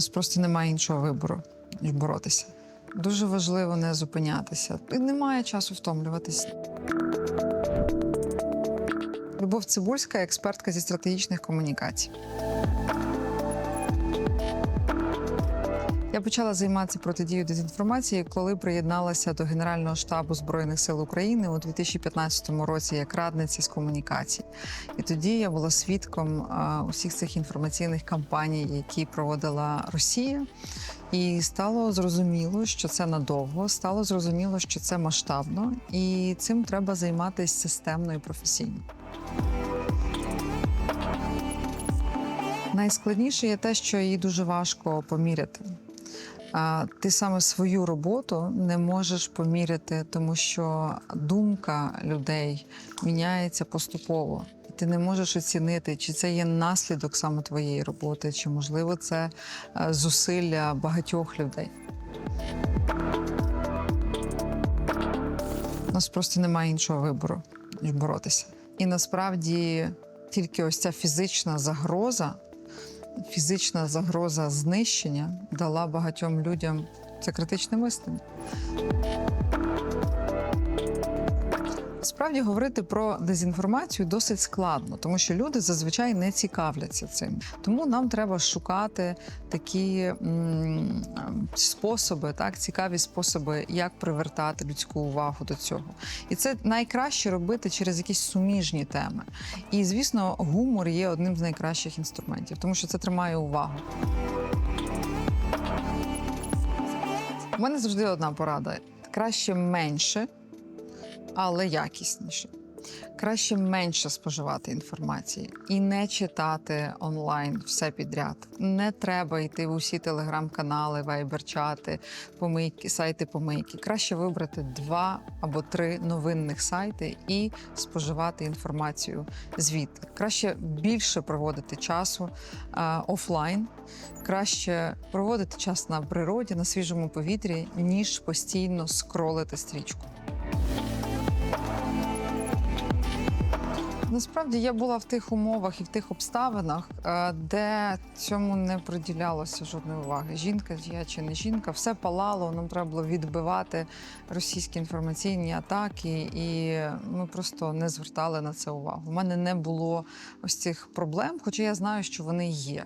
нас просто немає іншого вибору, ніж боротися. Дуже важливо не зупинятися. І немає часу втомлюватись. Любов Цибульська, експертка зі стратегічних комунікацій. Я почала займатися протидією дезінформації, коли приєдналася до Генерального штабу Збройних сил України у 2015 році як радниця з комунікацій. І тоді я була свідком усіх цих інформаційних кампаній, які проводила Росія. І стало зрозуміло, що це надовго, стало зрозуміло, що це масштабно, і цим треба займатися системно і професійно. Найскладніше є те, що її дуже важко поміряти. Ти саме свою роботу не можеш поміряти, тому що думка людей міняється поступово. Ти не можеш оцінити, чи це є наслідок саме твоєї роботи, чи можливо це е, зусилля багатьох людей. У нас просто немає іншого вибору, ніж боротися. І насправді тільки ось ця фізична загроза фізична загроза знищення дала багатьом людям це критичне мислення. Справді говорити про дезінформацію досить складно, тому що люди зазвичай не цікавляться цим. Тому нам треба шукати такі м, способи, так цікаві способи, як привертати людську увагу до цього. І це найкраще робити через якісь суміжні теми. І звісно, гумор є одним з найкращих інструментів, тому що це тримає увагу. У мене завжди одна порада: краще менше але якісніше. Краще менше споживати інформації і не читати онлайн все підряд. Не треба йти в усі телеграм-канали, вайбер-чати, помийки, сайти помийки. Краще вибрати два або три новинних сайти і споживати інформацію звідти. Краще більше проводити часу а, офлайн, краще проводити час на природі, на свіжому повітрі, ніж постійно скролити стрічку. Насправді я була в тих умовах і в тих обставинах, е, де цьому не приділялося жодної уваги. Жінка я чи не жінка, все палало. Нам треба було відбивати російські інформаційні атаки, і ми просто не звертали на це увагу. У мене не було ось цих проблем, хоча я знаю, що вони є.